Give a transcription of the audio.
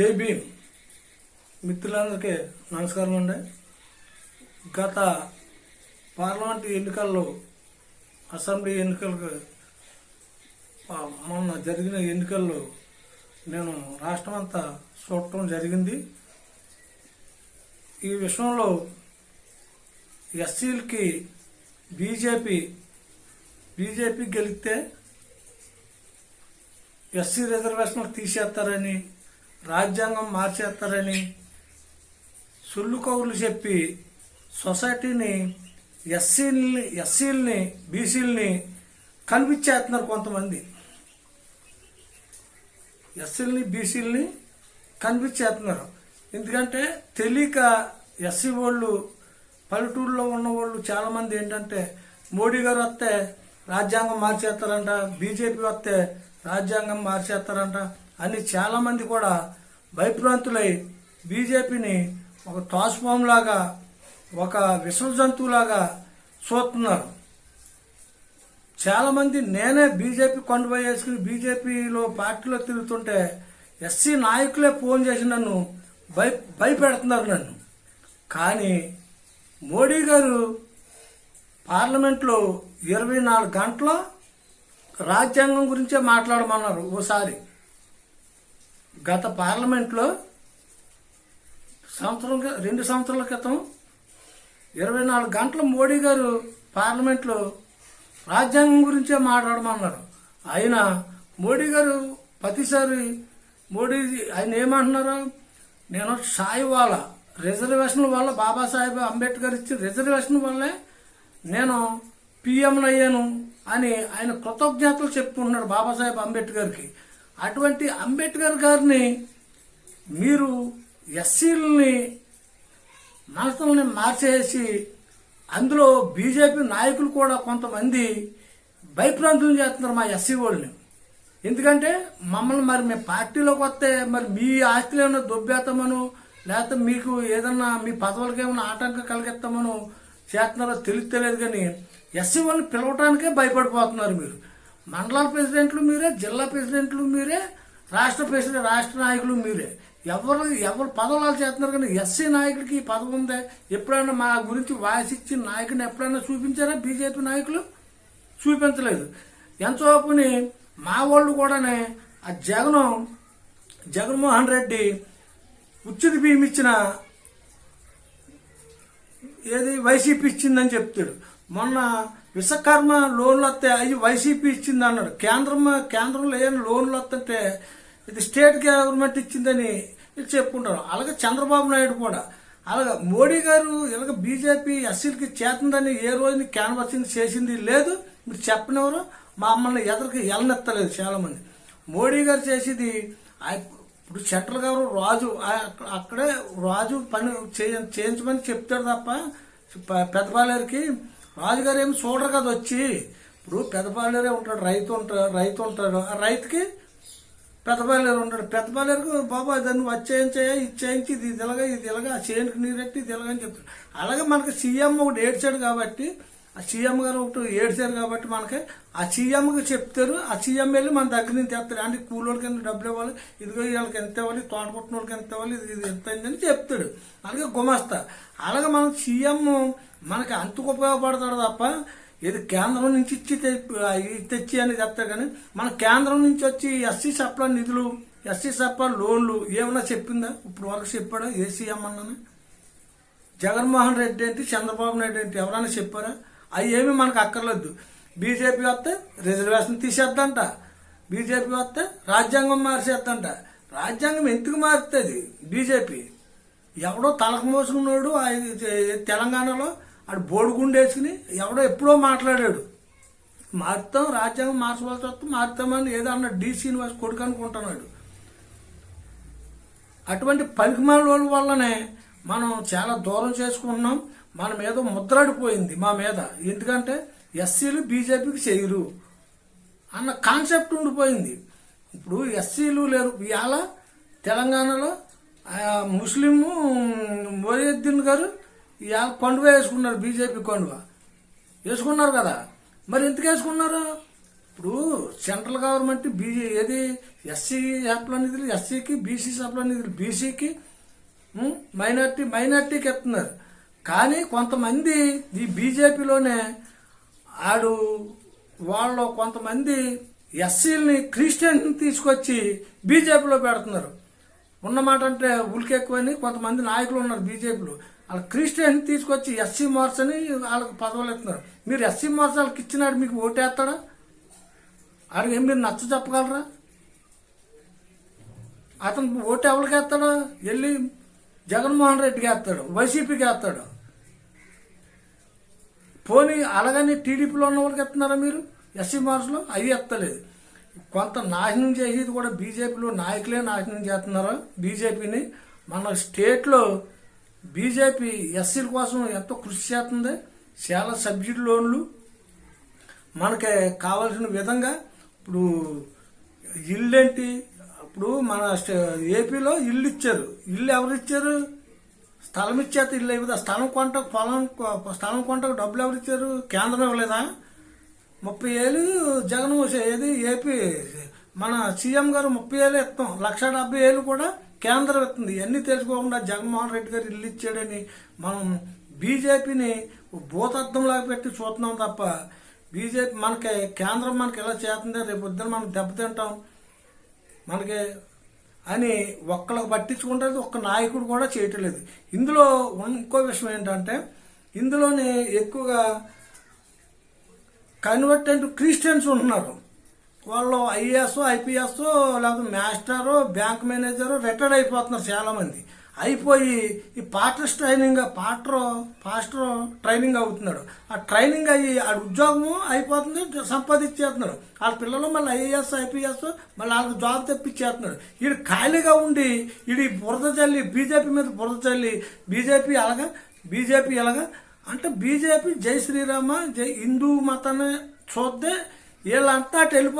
జై భీమ్. మిత్రులందరికీ నమస్కారం అండి గత పార్లమెంట్ ఎన్నికల్లో అసెంబ్లీ ఎన్నికలకు మొన్న జరిగిన ఎన్నికల్లో నేను రాష్ట్రం అంతా చూడటం జరిగింది. ఈ విషయంలో ఎస్సీలకి బీజేపీ బీజేపీ గెలిస్తే ఎస్సీ రిజర్వేషన్లు తీసేస్తారని రాజ్యాంగం మార్చేస్తారని సుల్లు కౌరులు చెప్పి సొసైటీని ఎస్సీల్ని ఎస్సీలని బీసీలని కనిపించేస్తున్నారు కొంతమంది. ఎస్సీలని బీసీలని కనిపించేస్తున్నారు ఎందుకంటే తెలియక ఎస్సీ వాళ్ళు పల్లెటూరులో ఉన్న వాళ్ళు చాలామంది ఏంటంటే మోడీ గారు వస్తే రాజ్యాంగం మార్చేస్తారంట బీజేపీ వస్తే రాజ్యాంగం మార్చేస్తారంట అని చాలా మంది కూడా భయభ్రాంతులై బీజేపీని ఒక టాస్ఫామ్ లాగా ఒక విష జంతువులాగా చూస్తున్నారు. చాలామంది నేనే బీజేపీ కొండపై వేసుకుని బీజేపీలో పార్టీలో తిరుగుతుంటే ఎస్సీ నాయకులే ఫోన్ చేసి నన్ను భయ భయపెడుతున్నారు నన్ను. కానీ మోడీ గారు పార్లమెంట్లో ఇరవై నాలుగు గంటల రాజ్యాంగం గురించే మాట్లాడమన్నారు ఓసారి. గత పార్లమెంట్లో సంవత్సరం రెండు సంవత్సరాల క్రితం ఇరవై నాలుగు గంటలు మోడీ గారు పార్లమెంట్లో రాజ్యాంగం గురించే మాట్లాడమన్నారు. ఆయన మోడీ గారు ప్రతిసారి మోడీ ఆయన ఏమంటున్నారు నేను సాయి వాళ్ళ రిజర్వేషన్ వల్ల బాబాసాహెబ్ అంబేద్కర్ ఇచ్చిన రిజర్వేషన్ వల్లే నేను పిఎం అయ్యాను అని ఆయన కృతజ్ఞతలు చెప్పుకుంటున్నాడు బాబాసాహెబ్ అంబేద్కర్కి. అటువంటి అంబేద్కర్ గారిని మీరు ఎస్సీలని మనసుల్ని మార్చేసి అందులో బీజేపీ నాయకులు కూడా కొంతమంది భయప్రాంతులు చేస్తున్నారు మా ఎస్సీ వాళ్ళని. ఎందుకంటే మమ్మల్ని మరి మేము పార్టీలోకి వస్తే మరి మీ ఆస్తిలో ఏమైనా దొబ్బేస్తామను లేకపోతే మీకు ఏదన్నా మీ పదవులకి ఏమైనా ఆటంకం కలిగిస్తామను చేస్తున్నారో తెలియదు కానీ ఎస్సీ వాళ్ళని పిలవటానికే భయపడిపోతున్నారు మీరు. మండల ప్రెసిడెంట్లు మీరే జిల్లా ప్రెసిడెంట్లు మీరే రాష్ట్ర ప్రెసిడెంట్ రాష్ట్ర నాయకులు మీరే. ఎవరు ఎవరు పదవులు చేస్తున్నారు కానీ ఎస్సీ నాయకుడికి ఈ పదవి ఉందే? ఎప్పుడైనా మా గురించి వాయిస్ ఇచ్చిన నాయకుడిని ఎప్పుడైనా చూపించారా? బీజేపీ నాయకులు? చూపించలేదు. ఎంతోపుని మా వాళ్ళు కూడానే ఆ జగన్ జగన్మోహన్ రెడ్డి ఉచిత బియ్యం ఇచ్చిన ఏది? వైసీపీ ఇచ్చిందని చెప్తాడు. మొన్న విశ్వకర్మ లోన్లు వస్తే అవి వైసీపీ ఇచ్చింది అన్నాడు. కేంద్రం కేంద్రంలో ఏం లోన్లు వస్తుంటే ఇది స్టేట్ గవర్నమెంట్ ఇచ్చిందని చెప్పుకుంటారు. అలాగే చంద్రబాబు నాయుడు కూడా. అలాగే మోడీ గారు ఇలాగ బీజేపీ ఎస్సీలకి చేతుందని ఏ రోజుని క్యాన్వాసింగ్ చేసింది లేదు. మీరు చెప్పినవరు మమ్మల్ని ఎదరికి ఎలనెత్తలేదు చాలా మంది మోడీ గారు చేసేది ఆ- ఇప్పుడు సెంట్రల్ గారు రాజు అక్కడే రాజు పని చేయ- చేయించమని చెప్తాడు తప్ప ప- పెద్దపాలేరుకి రాజుగారు ఏమి చూడరు కదా వచ్చి. ఇప్పుడు పెద్దపాలేరే ఉంటాడు రైతు ఉంటాడు రైతు ఉంటాడు. ఆ రైతుకి పెద్దపాలేరు ఉంటాడు. పెద్దపాలేరుకు బాబా దాన్ని వచ్చేయించాయా ఇచ్చేయించి ఇది ఇలాగా ఇది ఇలాగా ఆ చేనుకి నీరెట్టి ఇది ఇలాగ అని చెప్తాడు. అలాగే మనకి సీఎం ఒకటి ఏడ్చాడు కాబట్టి ఆ సీఎం గారు ఒకటి ఏడ్చారు కాబట్టి మనకి ఆ సీఎంకి చెప్తారు ఆ సీఎం వెళ్ళి మన దగ్గర నుంచి తెస్తారు. అంటే కూలోళ్ళకి ఎంత డబ్బులు ఇవ్వాలి? ఇదిగో వీళ్ళకి ఎంత ఇవ్వాలి? తోట కొట్టిన వాళ్ళకి ఎంత ఇవ్వాలి? ఇది ఇది ఎంత అయిందని చెప్తాడు. అలాగే గుమస్తా. అలాగే మనం సీఎం మనకి అంతకు ఉపయోగపడతాడు తప్ప ఇది కేంద్రం నుంచి ఇచ్చి తెచ్చి అని చెప్తారు కానీ మన కేంద్రం నుంచి వచ్చి ఎస్సీ సప్లా నిధులు ఎస్సీ సప్లా లోన్లు ఏమన్నా చెప్పిందా? ఇప్పుడు వరకు చెప్పాడా ఏ సీఎం అన్నాను జగన్మోహన్ రెడ్డి ఏంటి చంద్రబాబు నాయుడు ఏంటి ఎవరైనా చెప్పారా? అవి ఏమి మనకు అక్కర్లేదు. బీజేపీ వస్తే రిజర్వేషన్ తీసేద్దంట. బీజేపీ వస్తే రాజ్యాంగం మార్చేద్దంట. రాజ్యాంగం ఎందుకు మారుతుంది? బీజేపీ ఎవడో తలకు మోసుకున్నాడు తెలంగాణలో ఆడు బోడుగుండు వేసుకుని ఎవడో ఎప్పుడో మాట్లాడాడు. మారుతాం రాజ్యాంగం మార్చవలసి వస్తే మారుతామని ఏదో అన్న డి. శ్రీనివాస్ కొడుకు అనుకుంటున్నాడు. అటువంటి పనికిమాల వాళ్ళ వల్లనే మనం చాలా దూరం చేసుకుంటున్నాం. మన మీద ముద్రాడిపోయింది మా మీద. ఎందుకంటే ఎస్సీలు బీజేపీకి చేయరు అన్న కాన్సెప్ట్ ఉండిపోయింది. ఇప్పుడు ఎస్సీలు లేరు. ఇవాళ తెలంగాణలో ముస్లిము మొయిద్దీన్ గారు ఇవాళ కొండవ వేసుకున్నారు బీజేపీ కొండువ. వేసుకున్నారు కదా. మరి ఎందుకు వేసుకున్నారు? ఇప్పుడు సెంట్రల్ గవర్నమెంట్ బీజే ఏది ఎస్సీ సప్ల నిధులు ఎస్సీకి బీసీ సప్ల నిధులు బీసీకి మైనార్టీ మైనార్టీకి ఎత్తున్నారు కానీ కొంతమంది ఈ బీజేపీలోనే ఆడు వాళ్ళు కొంతమంది ఎస్సీలని క్రిస్టియన్ తీసుకొచ్చి బీజేపీలో పెడుతున్నారు. ఉన్నమాట అంటే ఉలికెక్కువని కొంతమంది నాయకులు ఉన్నారు బీజేపీలో. వాళ్ళు క్రిస్టియన్ తీసుకొచ్చి ఎస్సీ మార్క్స్ అని వాళ్ళకి పదవులు ఇస్తున్నారు. మీరు ఎస్సీ మార్క్స్ వాళ్ళకి ఇచ్చినాడు మీకు ఓటేస్తాడా? ఆడికి ఏం మీరు నచ్చ చెప్పగలరా? అతను ఓటు ఎవరికి వేస్తాడు? వెళ్ళి జగన్మోహన్ రెడ్డికి వేస్తాడు వైసీపీకి వేస్తాడు. పోనీ అలాగని టీడీపీలో ఉన్న వాళ్ళకి ఎత్తున్నారా మీరు? ఎస్సీ మార్క్స్లో అవి ఎత్తలేదు. కొంత నాశనం చేసేది కూడా బీజేపీలో నాయకులే నాశనం చేస్తున్నారు బీజేపీని? మన స్టేట్లో బీజేపీ ఎస్సీల కోసం ఎంతో కృషి చేస్తుంది. చాలా సబ్సిడీ లోన్లు మనకి కావాల్సిన విధంగా ఇప్పుడు ఇల్లు ఏంటి ఇప్పుడు మన స్టే- ఏపీలో ఇల్లు ఇచ్చారు. ఇల్లు ఎవరు ఇచ్చారు? స్థలం ఇచ్చేత ఇల్లు. అయిపోతే స్థలం కొంటకు పొలం స్థలం కొంటకు డబ్బులు ఎవరు ఇచ్చారు? కేంద్రం ఇవ్వలేదా? ముప్పై ఏళ్ళు జగన్ ఏది? ఏపీ మన సీఎం గారు ముప్పై ఏళ్ళు ఇస్తాం. లక్ష డెబ్బై ఏళ్ళు కూడా కేంద్రం ఇస్తుంది. ఇవన్నీ తెలుసుకోకుండా జగన్మోహన్ రెడ్డి గారు ఇల్లు ఇచ్చాడని మనం బీజేపీని భూతత్వంలాగా పెట్టి చూస్తున్నాం తప్ప బీజేపీ మనకి కేంద్రం మనకి ఎలా చేస్తుంది రేపు పొద్దున మనం దెబ్బతింటాం. మనకి అని ఒక్కళ్ళకి పట్టించుకుంటారు ఒక్క నాయకుడు కూడా చేయటం లేదు ఇందులో ఇంకో విషయం ఏంటంటే ఇందులోనే ఎక్కువగా కన్వర్టెంట్ క్రిస్టియన్స్ ఉంటున్నారు. వాళ్ళు ఐఏఎస్ ఐపీఎస్ లేకపోతే మాస్టరు బ్యాంక్ మేనేజరు రిటైర్డ్ అయిపోతున్నారు చాలా మంది అయిపోయి ఈ పాస్టర్స్ ట్రైనింగ్ పాటర్ పాస్టర్ ట్రైనింగ్ అవుతున్నాడు. ఆ ట్రైనింగ్ అయ్యి ఆ ఉద్యోగము అయిపోతుంది సంపాదించేస్తున్నాడు. వాళ్ళ పిల్లలు మళ్ళీ ఐఏఎస్ ఐపీఎస్ మళ్ళీ వాళ్ళకి జాబ్ తెప్పించేస్తున్నాడు. వీడు ఖాళీగా ఉండి వీడి బురద చల్లి బీజేపీ మీద బురద చల్లి బీజేపీ అలాగా బీజేపీ ఎలాగా? అంటే బీజేపీ జై శ్రీరామ జై హిందూ మతాన్ని చూద్దే వీళ్ళంతా టెలిపో